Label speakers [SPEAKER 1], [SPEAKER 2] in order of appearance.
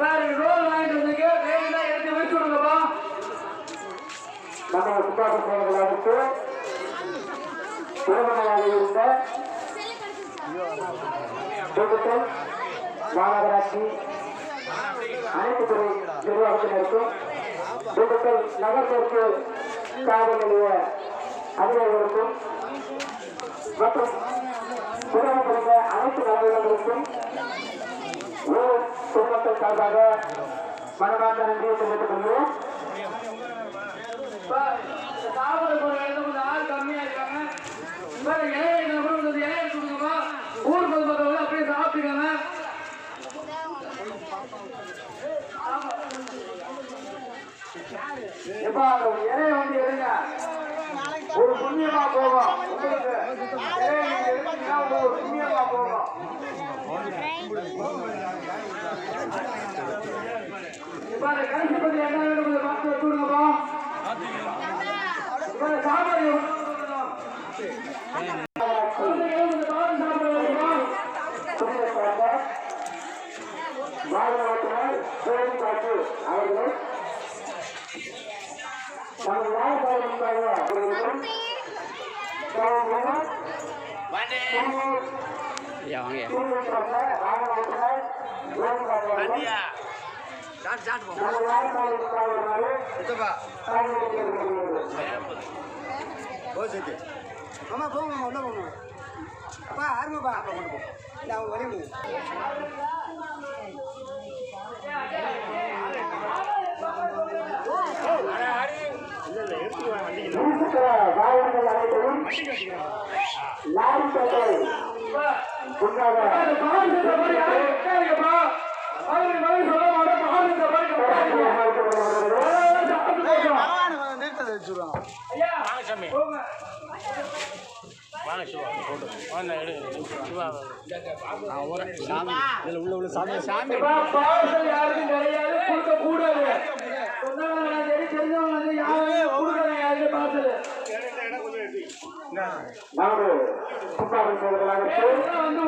[SPEAKER 1] Sir role வாங்கிட்டு வந்தீங்க வேணும்னா எடுத்து வச்சு விடுங்கப்பா
[SPEAKER 2] நம்ம சுப்பாச சேவைகளுக்கு திருமணமாக இருந்த தொகுத்தல் மாநகராட்சி அனைத்து துறை நிர்வாகத்தினருக்கும் தொகுத்தல் நகர்த்தற்கு காவல் நிலைய அதிகாரிகளுக்கும் மற்றும் பொதுமக்களுக்கு அனைத்து நலன்களுக்கும் ஊர் பொதுமக்கள் சார்பாக மனமார்ந்த நன்றியை தெரிவித்துக்
[SPEAKER 1] கொடுங்கப்பா ஊர் பொதுமக்கள் அப்படியே சாப்பிட்டுக்கோங்க.
[SPEAKER 2] அந்த இலைய வந்து எடுங்க. ஒரு புண்ணியமா போகும் உங்களுக்கு புண்ணியமா போகும்
[SPEAKER 1] கடைசி பத்தி என்ன வேணும் கொஞ்சம் பார்த்து வச்சு விடுங்கப்பா இப்ப இந்த சாப்பாடு எவ்வளவு கொடுக்கணும்? குழந்தைகள் கொஞ்சம் பார்த்து சாப்பிட
[SPEAKER 2] காட்டு அவர்கள் நமது வாழ்க்கையை முன்பாக அவர்களுக்கும்
[SPEAKER 3] மாமா போங்க மாமா உள்ள போங்க அப்பா ஆரம்பப்பா இல்லை அவங்க வரையும்
[SPEAKER 2] இருக்கிற வாகனங்கள் அனைத்தையும் லாரி சட்டை
[SPEAKER 3] வச்சுருவோம்
[SPEAKER 1] ஐயா, போங்க. இப்ப பாவங்கள் யாருக்கும் கிடையாது, கொடுக்கக் கூடாது. சொந்தவங்க சரி, தெரிஞ்சவங்க வந்து யாரும் கொடுக்காதீங்க யாருக்கும் பார்சலு.
[SPEAKER 2] நமது சுப்பாபி சோதரர்களுக்கு
[SPEAKER 1] வந்து